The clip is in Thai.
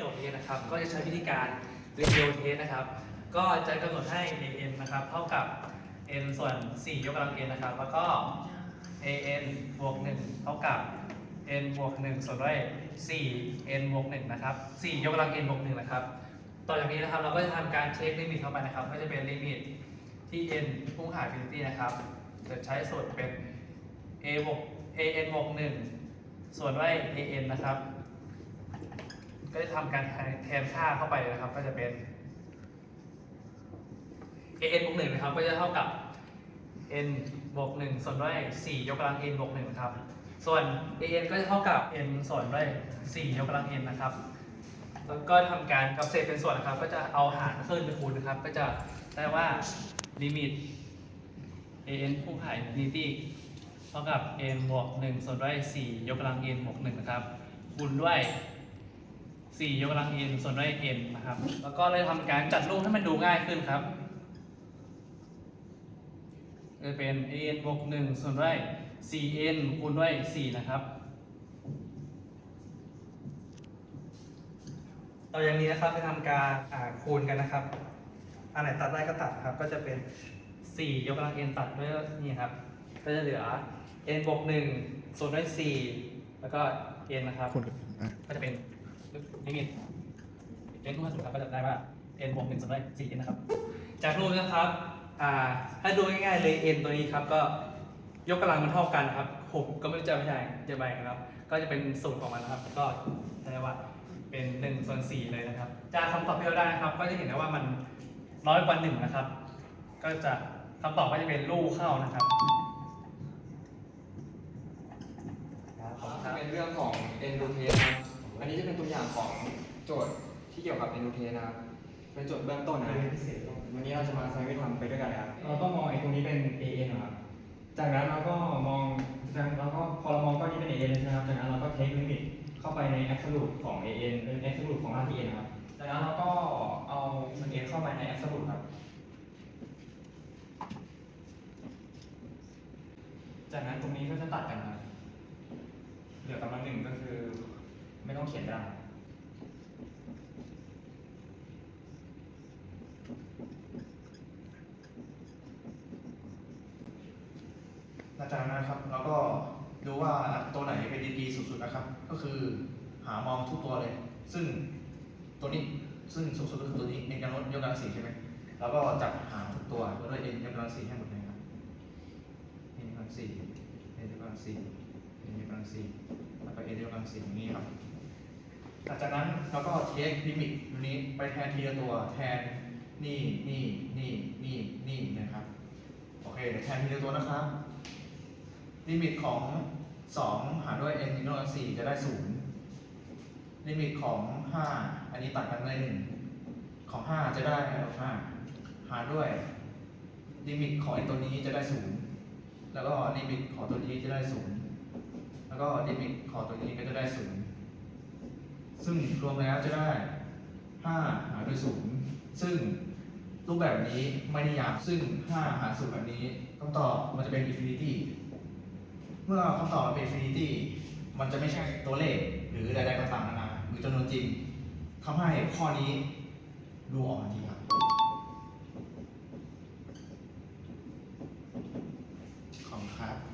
จบเรียนโยเทสนะครับ ก็จะกำหนดให้ an นะครับ เท่ากับ n ส่วน 4 ยกกำลัง n นะครับ แล้วก็ an บวก 1 เท่ากับ n บวก 1 ส่วนด้วย 4 n บวก 1 นะครับ 4 ยกกำลัง n บวก 1 นะครับ ต่อจากนี้นะครับเราก็จะทำการเช็คลิมิตเข้าไปนะครับ ก็จะเป็นลิมิตที่ n พุ่งหา infinity นะครับ จะใช้สูตรเป็น a บวก an บวก 1 ส่วนด้วย an นะครับ ก็จะทำการแทนค่าเข้าไปนะครับ ก็จะเป็น an บวก1นะครับ ก็จะเท่ากับ n บวก1ส่วนด้วย4ยกกำลัง n บวก1นะครับ ส่วน an ก็จะเท่ากับ n ส่วนด้วย4ยกกำลัง n นะครับ แล้วก็ทำการกับเศษเป็นส่วนนะครับ ก็จะเอาหารขึ้นไปคูณนะครับ ก็จะได้ว่าลิมิต an พุ่งหา infinity เท่ากับ n บวก1ส่วนด้วย4ยกกำลัง n บวก1นะครับคูณด้วย 4ยกกำลัง n ส่วนด้วย n นะครับ แล้วก็เลยทำการจัดรูปให้มันดูง่ายขึ้นครับจะเป็น an บวก1ส่วนด้วย 4n คูณด้วย 4 นะครับต่ออย่างนี้นะครับจะทำการอ่าคูณกันนะครับอันไหนตัดได้ก็ตัดครับ ก็จะเป็น 4 ยกกำลัง n ตัดด้วยนี่ครับ ก็จะเหลือ n บวก1ส่วนด้วย 4 แล้วก็ n นะครับ คูณกับอะก็จะเป็น ลิมิต n ทุกขั้นสุดครับก็จะได้ว่า n บวก1ส่วนด้วย 4n นะครับ จากรูปนะครับอ่าถ้าดูง่ายๆเลย n ตัวนี้ครับก็ยกกำลังมันเท่ากันนะครับผมก็ไม่รู้จะไม่ใช่จะไปนะครับ ก็จะเป็นสูตรของมันนะครับ ก็ได้ว่าเป็น1ส่วน4เลยนะครับ จากคำตอบที่เราได้นะครับ ก็จะเห็นได้ว่ามันน้อยกว่า1นะครับ ก็จะคำตอบก็จะเป็นลูกเข้านะครับครับเป็นเรื่องของ e n d o t e นะครับ อันนี้จะเป็นตัวอย่างของโจทย์ที่เกี่ยวกับ e n d o t e นะครับ เป็นโจทย์เบื้องต้นนะครับวันนี้เราจะมาใช้วิธีทำไปด้วยกันนะครับ เราก็มองไอ้ตรงนี้เป็น an นะครับ จากนั้นเราก็มองจากนั้นเราก็พอเรามองก้อนนี้เป็น an ใช่ไหมครับ จากนั้นเราก็เทคลิมิตเข้าไปใน absolute ของ an เป็น absolute ของหน้าที่ n นะครับ จากนั้นเราก็เอาส่วน n เข้าไปใน absolute ครับ จากนั้นตรงนี้ก็จะตัดกันครับ เหลือกำลังหนึ่งก็คือไม่ ต้องเขียนก็ได้หลังจากนั้นะครับเราก็ดูว่าตัวไหนเป็นดีๆสุดๆนะครับ ก็คือหามองทุกตัวเลย ซึ่งตัวนี้ซึ่งสูงสุดก็คือตัวนี้ n กำลังยกกำลังสี่ใช่ไหมแล้วก็จับหาทุกตัวด้วย n ยกกำลังสี่ให้หมดเลยครับ n ยกกำลังสี่ n ยกกำลังสี่ n ยกกำลังสี่แล้วก็ n ยกกำลังสี่อย่างนี้ครับ หลังจากนั้นเราก็เทคลิมิตตัวนี้ไปแทนทีละตัวแทนนี่นี่นี่นี่นี่นะครับโอเคเดี๋ยวแทนทีละตัวนะครับลิมิตของ 2 หารด้วย n มิโน4จะได้0ลิมิตของ 5 อันนี้ตัดกันได้1ของ 5 จะได้5หารด้วยลิมิตของอตัวนี้จะได้0แล้วก็ลิมิตของตัวนี้จะได้0แล้วก็ลิมิตของตัวนี้ก็จะได้0 ซึ่งรวมแล้วจะได้ 5 หารด้วย0ซึ่งรูปแบบนี้ไม่นิยามซึ่ง 5 หาร0แบบนี้คำตอบมันจะเป็น infinity เมื่อคำตอบมันเป็น infinity มันจะไม่ใช่ตัวเลขหรือใดๆต่างๆนานาหรือจำนวนจริงทำให้ข้อนี้ดูออกมาดีครับขอบคุณครับ